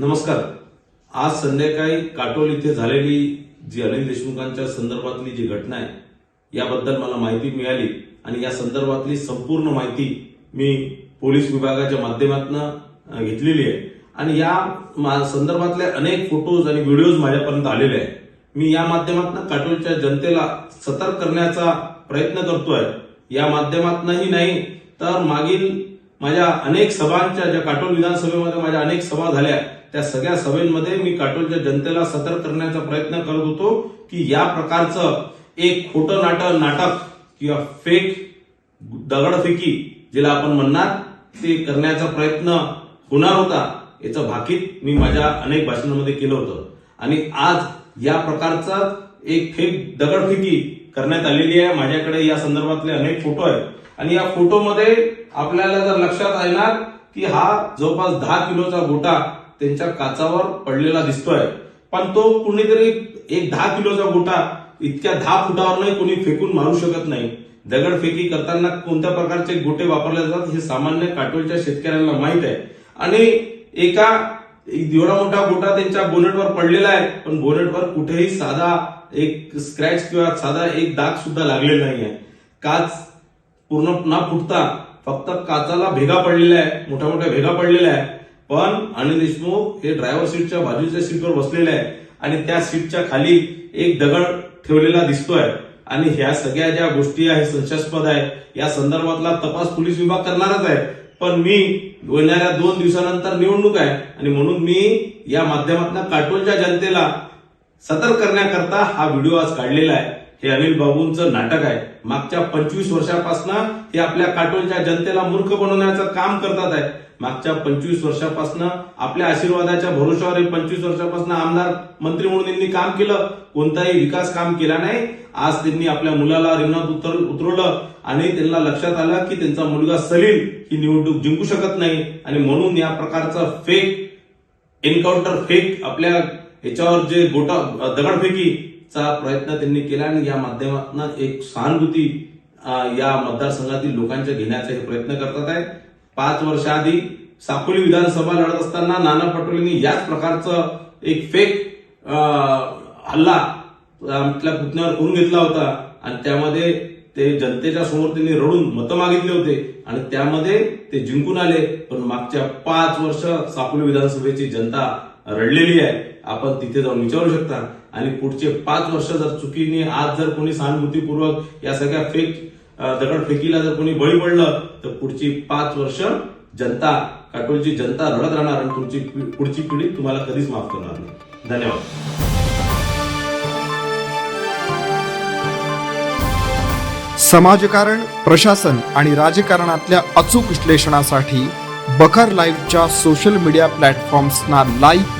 नमस्कार. आज संध्याकाळी काटोल इथे झालेली जी अनिल देशमुखांच्या संदर्भातली जी घटना आहे याबद्दल मला माहिती मिळाली आणि या संदर्भातली संपूर्ण माहिती मी पोलीस विभागाच्या माध्यमातून घेतलेली आहे. आणि या मा- संदर्भातले अनेक फोटोज आणि व्हिडिओज माझ्यापर्यंत आलेले आहेत. मी या माध्यमातून काटोलच्या जनतेला सतर्क करण्याचा प्रयत्न करतोय. या माध्यमातूनही नाही तर मागील माझ्या अनेक सभांच्या ज्या काटोल विधानसभेमध्ये माझ्या अनेक सभा झाल्या त्या सगळ्या सभेमध्ये मी काटोलच्या जनतेला सतर्क करण्याचा प्रयत्न करत होतो की या प्रकारचं एक खोटं नाटक नाटक किंवा फेक दगडफेकी जिला आपण म्हणणार ते करण्याचा प्रयत्न होणार होता. याचं भाकीत मी माझ्या अनेक भाषणांमध्ये केलं होतं. आणि आज या प्रकारचा एक फेक दगडफेकी करण्यात आलेली आहे. माझ्याकडे या संदर्भातले अनेक फोटो आहेत. आणि या फोटोमध्ये आपल्याला जर लक्षात येणार की हा जवळपास दहा किलोचा गोटा त्यांच्या काचावर पडलेला दिसतोय. पण तो कुणीतरी एक दहा किलोचा गोटा इतक्या दहा फुटावर नाही कोणी फेकून मारू शकत नाही. दगडफेकी करताना कोणत्या प्रकारचे गोटे वापरले जातात हे सामान्य काटोलच्या शेतकऱ्यांना माहीत आहे. आणि एका एवढा मोठा गोटा त्यांच्या बोनेटवर पडलेला आहे पण बोनेटवर कुठेही साधा एक स्क्रॅच किंवा साधा एक दाग सुद्धा लागलेला नाही आहे काच पूर्ण न फुटता फक्त काचाला भेगा पडलेला आहे मोठ्या मोठ्या भेगा पडलेल्या आहे. पण अनिल देशमुख हे ड्रायव्हर सीटच्या बाजूच्या सीटवर बसलेले आहे आणि त्या सीटच्या खाली एक दगड ठेवलेला दिसतोय. आणि ह्या सगळ्या ज्या गोष्टी आहे संशयास्पद आहे या संदर्भातला तपास पोलीस विभाग करणारच आहे. पण मी येणाऱ्या दोन दिवसानंतर निवडणूक आहे. आणि म्हणून मी या माध्यमातून काटोलच्या जनतेला सतर्क करण्याकरता हा व्हिडिओ आज काढलेला आहे. हे अनिल बाबूंचं नाटक आहे. मागच्या पंचवीस वर्षापासून हे आपल्या काटोलच्या जनतेला मूर्ख बनवण्याचं काम करतात आहे. मागच्या पंचवीस वर्षापासून आपल्या आशीर्वादाच्या भरोशावर हे पंचवीस वर्षापासून आमदार मंत्री म्हणून त्यांनी काम केलं. कोणताही विकास काम केला नाही. आज त्यांनी आपल्या मुलाला रिंगणात उतर उतरवलं आणि त्यांना लक्षात आलं की त्यांचा मुलगा सलील ही निवडणूक जिंकू शकत नाही. आणि म्हणून या प्रकारचा फेक एन्काउंटर फेक आपल्या याच्यावर जे गोटा चा प्रयत्न त्यांनी केला आणि या माध्यमातून एक सहानुभूती या मतदारसंघातील लोकांच्या घेण्याचा हे प्रयत्न करतात आहे. पाच वर्षाआधी साकोली विधानसभा लढत असताना नाना पटोलेंनी याच प्रकारचं एक फेक हल्ला आपल्या पुतण्यावर करून घेतला होता. आणि त्यामध्ये ते जनतेच्या समोर त्यांनी रडून मतं मागितले होते आणि त्यामध्ये ते जिंकून आले. पण मागच्या पाच वर्ष साकोली विधानसभेची जनता रडलेली आहे. आपण तिथे जाऊन विचारू शकता. आणि पुढचे पाच वर्ष जर चुकीने आज जर कोणी सहानुभूतीपूर्वक या सगळ्या फेक दगडफेकीला जर कोणी बळी पडलं तर पुढची पाच वर्ष जनता काटोलची जनता रडत राहणार आणि तुमची पुढची पिढी तुम्हाला कधीच माफ करणार नाही. धन्यवाद. समाजकारण प्रशासन आणि राजकारणातल्या अचूक विश्लेषणासाठी बखर लाईव्हच्या सोशल मीडिया प्लॅटफॉर्म्सना लाईक